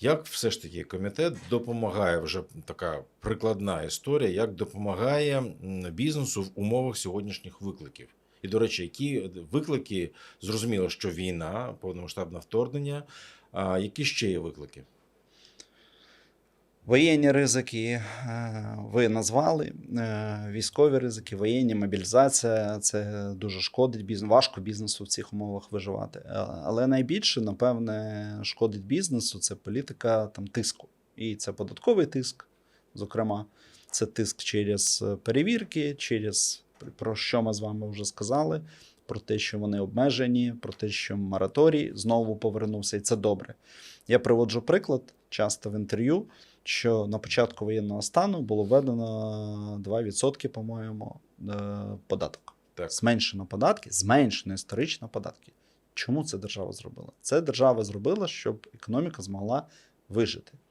Як все ж таки комітет допомагає вже така прикладна історія, як допомагає бізнесу в умовах сьогоднішніх викликів? І, до речі, які виклики зрозуміло, що війна, повномасштабне вторгнення. А які ще є виклики? Воєнні ризики е, ви назвали. е, Військові ризики, воєнні, мобілізація це дуже шкодить бізнесу. Важко бізнесу в цих умовах виживати. Е, Але найбільше, напевне, шкодить бізнесу це політика там тиску. І це податковий тиск, зокрема, це тиск через перевірки, через про що ми з вами вже сказали. Про те, що вони обмежені, про те, що мораторій знову повернувся, і це добре. Я приводжу приклад часто в інтерв'ю що на початку воєнного стану було введено 2%, по-моєму, е, податок. Так. Зменшено податки, зменшено історично податки. Чому це держава зробила? Це держава зробила, щоб економіка змогла вижити.